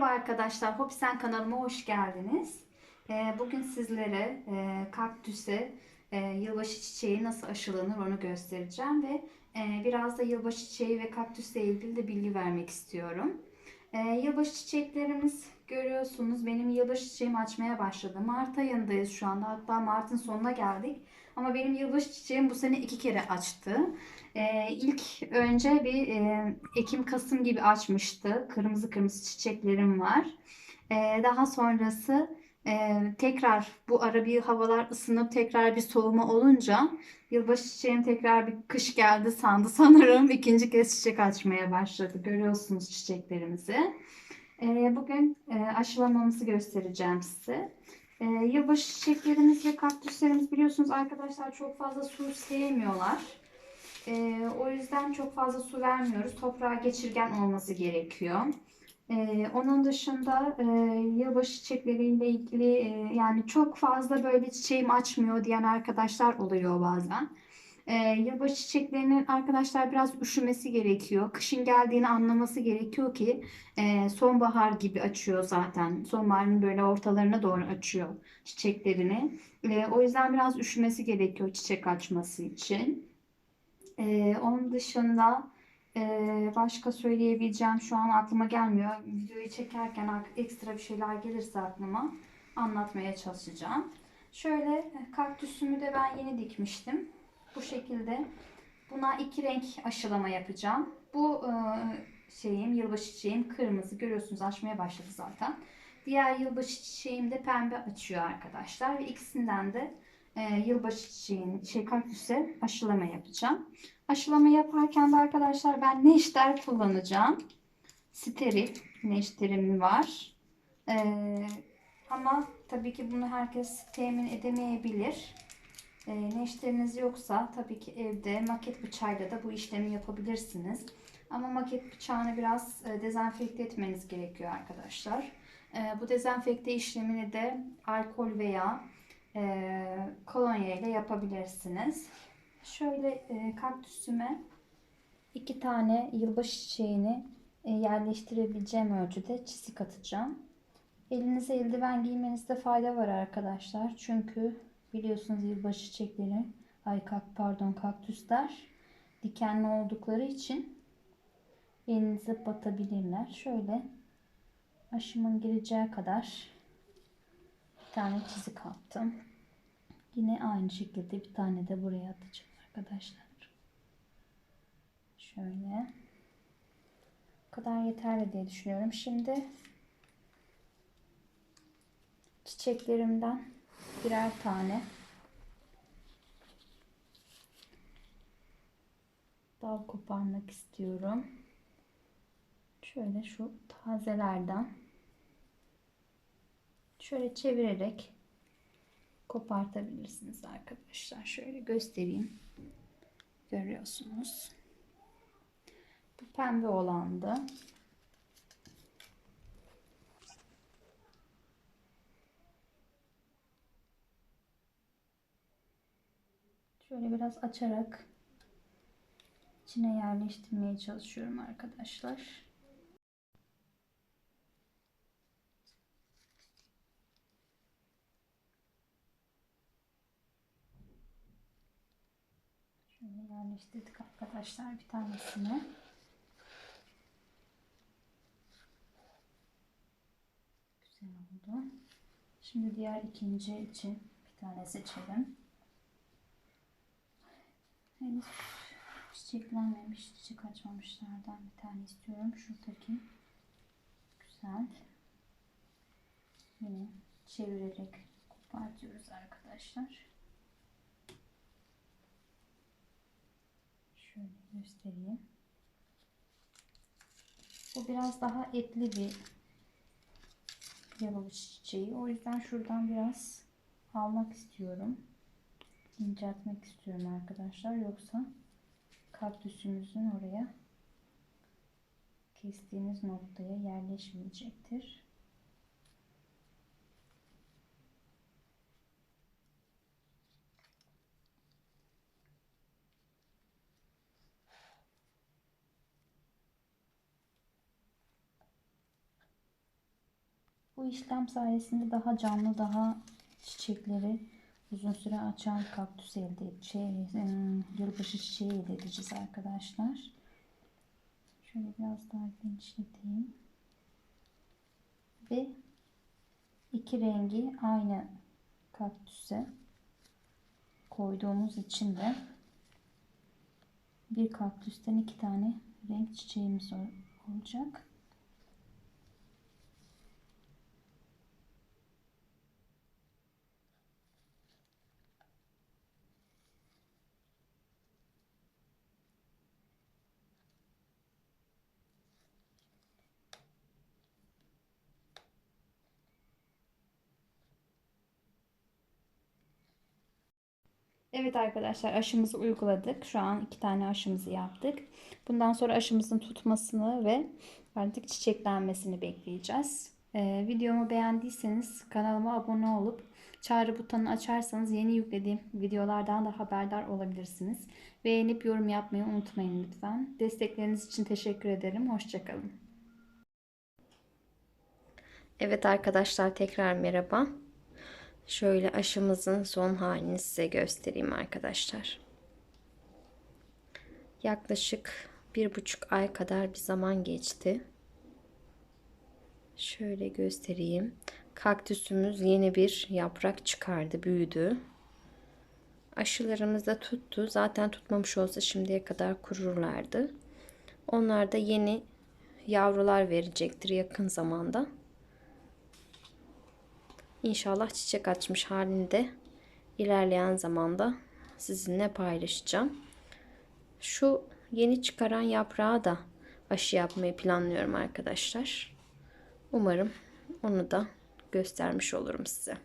Merhaba arkadaşlar, Hopsen kanalıma hoş geldiniz. Ee, Bugün sizlere e, kaktüse e, yılbaşı çiçeği nasıl aşılanır onu göstereceğim ve e, biraz da yılbaşı çiçeği ve kaktüsle ilgili de bilgi vermek istiyorum. Yılbaşı çiçeklerimiz görüyorsunuz benim yılbaşı çiçeğim açmaya başladı. Mart ayındayız şu anda hatta Mart'ın sonuna geldik. Ama benim yılbaşı çiçeğim bu sene iki kere açtı. Ee, ilk önce bir e, Ekim-Kasım gibi açmıştı. Kırmızı kırmızı çiçeklerim var. Ee, daha sonrası e, tekrar bu ara bir havalar ısınıp tekrar bir soğuma olunca yılbaşı çiçeğim tekrar bir kış geldi sandı sanırım. ikinci kez çiçek açmaya başladı. Görüyorsunuz çiçeklerimizi. Ee, bugün e, aşılamamızı göstereceğim size. Ee, yılbaşı çiçeklerimiz ve kaktüslerimiz biliyorsunuz arkadaşlar çok fazla su sevmiyorlar. Ee, o yüzden çok fazla su vermiyoruz. Toprağa geçirgen olması gerekiyor. Onun dışında e, yılbaşı çiçekleriyle ilgili e, yani çok fazla böyle çiçeğim açmıyor diyen arkadaşlar oluyor bazen. Ee, yılbaşı çiçeklerinin arkadaşlar biraz üşümesi gerekiyor. Kışın geldiğini anlaması gerekiyor ki e, sonbahar gibi açıyor zaten. Sonbaharın böyle ortalarına doğru açıyor çiçeklerini. E, o yüzden biraz üşümesi gerekiyor çiçek açması için. Ee, onun dışında e, başka söyleyebileceğim şu an aklıma gelmiyor. Videoyu çekerken ekstra bir şeyler gelirse aklıma anlatmaya çalışacağım. Şöyle e, kaktüsümü de ben yeni dikmiştim. Bu şekilde buna iki renk aşılama yapacağım. Bu e, şeyim yılbaşı çiçeğim kırmızı görüyorsunuz açmaya başladı zaten. Diğer yılbaşı çiçeğim de pembe açıyor arkadaşlar ve ikisinden de e, yılbaşı çiçeğini, şey kaktüse aşılama yapacağım. Aşılama yaparken de arkadaşlar ben neşter kullanacağım. Steril neşterim var. E, ama tabii ki bunu herkes temin edemeyebilir. E, neşteriniz yoksa tabii ki evde maket bıçağıyla da bu işlemi yapabilirsiniz. Ama maket bıçağını biraz e, dezenfekte etmeniz gerekiyor arkadaşlar. E, bu dezenfekte işlemini de alkol veya e, kolonya ile yapabilirsiniz. Şöyle e, kaktüsüme iki tane yılbaşı çiçeğini e, yerleştirebileceğim ölçüde çizik atacağım. Elinize eldiven giymenizde fayda var arkadaşlar. Çünkü biliyorsunuz yılbaşı çiçekleri, ay kak pardon kaktüsler dikenli oldukları için elinize batabilirler. Şöyle aşımın gireceği kadar bir tane çizik attım. Yine aynı şekilde bir tane de buraya atacağım arkadaşlar. Şöyle. Bu kadar yeterli diye düşünüyorum. Şimdi çiçeklerimden birer tane dal koparmak istiyorum. Şöyle şu tazelerden şöyle çevirerek kopartabilirsiniz arkadaşlar. Şöyle göstereyim. Görüyorsunuz. Bu pembe olandı. Şöyle biraz açarak içine yerleştirmeye çalışıyorum arkadaşlar. Şöyle yerleştirdik arkadaşlar bir tanesini. Güzel oldu. Şimdi diğer ikinci için bir tane seçelim. Henüz çiçeklenmemiş, çiçek açmamışlardan bir tane istiyorum. Şuradaki güzel. Yine çevirerek kopartıyoruz arkadaşlar. Şöyle göstereyim. Bu biraz daha etli bir yılbaşı çiçeği. O yüzden şuradan biraz almak istiyorum. İnceltmek istiyorum arkadaşlar. Yoksa kaktüsümüzün oraya kestiğimiz noktaya yerleşmeyecektir. Bu işlem sayesinde daha canlı, daha çiçekleri uzun süre açan kaktüs elde şey, e, yılbaşı çiçeği elde edeceğiz arkadaşlar. Şöyle biraz daha genişleteyim. Ve iki rengi aynı kaktüse koyduğumuz için de bir kaktüsten iki tane renk çiçeğimiz ol- olacak. Evet arkadaşlar aşımızı uyguladık. Şu an iki tane aşımızı yaptık. Bundan sonra aşımızın tutmasını ve artık çiçeklenmesini bekleyeceğiz. Ee, videomu beğendiyseniz kanalıma abone olup çağrı butonunu açarsanız yeni yüklediğim videolardan da haberdar olabilirsiniz. Beğenip yorum yapmayı unutmayın lütfen. Destekleriniz için teşekkür ederim. Hoşçakalın. Evet arkadaşlar tekrar merhaba. Şöyle aşımızın son halini size göstereyim arkadaşlar. Yaklaşık bir buçuk ay kadar bir zaman geçti. Şöyle göstereyim. Kaktüsümüz yeni bir yaprak çıkardı, büyüdü. Aşılarımız da tuttu. Zaten tutmamış olsa şimdiye kadar kururlardı. Onlar da yeni yavrular verecektir yakın zamanda. İnşallah çiçek açmış halinde ilerleyen zamanda sizinle paylaşacağım. Şu yeni çıkaran yaprağı da aşı yapmayı planlıyorum arkadaşlar. Umarım onu da göstermiş olurum size.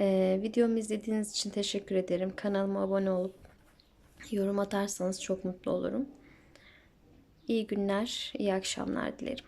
Ee, videomu izlediğiniz için teşekkür ederim. Kanalıma abone olup yorum atarsanız çok mutlu olurum. İyi günler, iyi akşamlar dilerim.